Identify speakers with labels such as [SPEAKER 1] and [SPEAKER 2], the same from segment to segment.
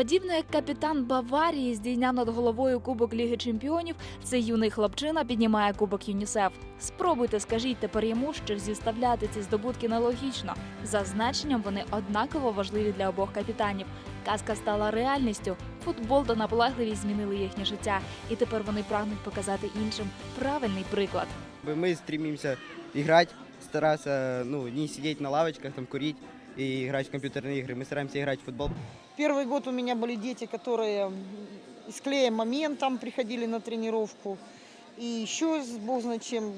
[SPEAKER 1] Подібно як капітан Баварії здійняв над головою Кубок Ліги Чемпіонів, цей юний хлопчина піднімає Кубок ЮНІСЕФ. Спробуйте, скажіть тепер йому, що зіставляти ці здобутки нелогічно. За значенням вони однаково важливі для обох капітанів. Казка стала реальністю. Футбол та наполегливість змінили їхнє життя, і тепер вони прагнуть показати іншим правильний приклад.
[SPEAKER 2] Мы стремимся играть, стараться ну, не сидеть на лавочках, там, курить и играть в компьютерные игры. Мы стараемся играть в футбол.
[SPEAKER 3] Первый год у меня были дети, которые с клеем моментом приходили на тренировку. И еще, с бог знает чем,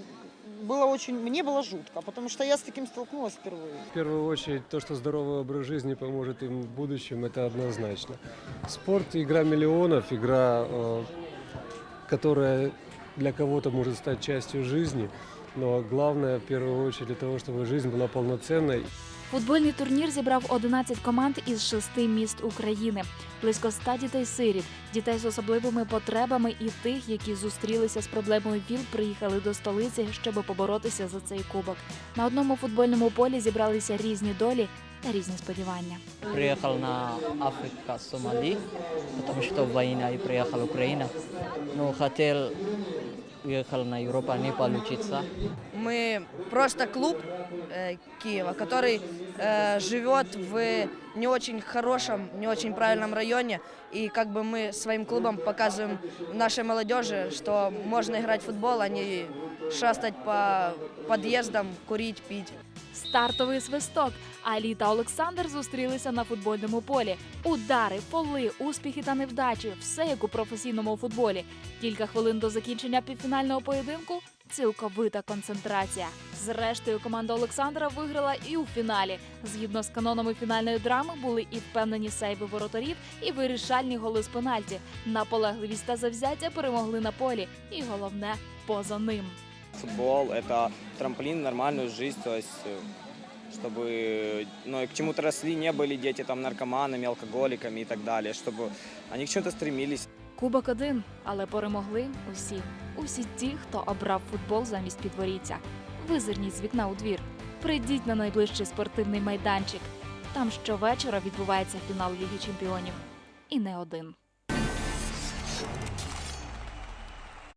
[SPEAKER 3] было очень, мне было жутко, потому что я с таким столкнулась впервые.
[SPEAKER 4] В первую очередь, то, что здоровый образ жизни поможет им в будущем, это однозначно. Спорт – игра миллионов, игра, э, которая для кого-то может стать частью жизни, но главное, в первую очередь, для того, чтобы жизнь была полноценной.
[SPEAKER 1] Футбольний турнір зібрав 11 команд із шести міст України, близько 100 дітей-сиріт, дітей з особливими потребами і тих, які зустрілися з проблемою ВІЛ, приїхали до столиці, щоб поборотися за цей кубок. На одному футбольному полі зібралися різні долі та різні сподівання.
[SPEAKER 5] Приехал на Африка, Сомали, потому что война и приехал Украина. Но хотел, уехал на Европу, не получится.
[SPEAKER 6] Мы просто клуб э, Киева, который э, живет в не очень хорошем, не очень правильном районе. И как бы мы своим клубом показываем нашей молодежи, что можно играть в футбол, а не шастать по подъездам, курить, пить.
[SPEAKER 1] Стартовий свисток. Алі та Олександр зустрілися на футбольному полі. Удари, фоли, успіхи та невдачі все як у професійному футболі. Кілька хвилин до закінчення півфінального поєдинку. Цілковита концентрація. Зрештою, команда Олександра виграла і у фіналі. Згідно з канонами фінальної драми, були і впевнені сейви воротарів, і вирішальні голи з пенальті. Наполегливість та завзяття перемогли на полі. І головне поза ним.
[SPEAKER 7] Футбол – это трамплин в нормальную жизнь, то есть э, чтобы ну, и к чему-то росли, не были дети там наркоманами, алкоголиками и так далее, чтобы они к чему-то стремились.
[SPEAKER 1] Кубок один, але перемогли усі. Усі ті, хто обрав футбол замість підворіття. Визирніть з вікна у двір. Прийдіть на найближчий спортивний майданчик. Там щовечора відбувається фінал Ліги Чемпіонів. І не один.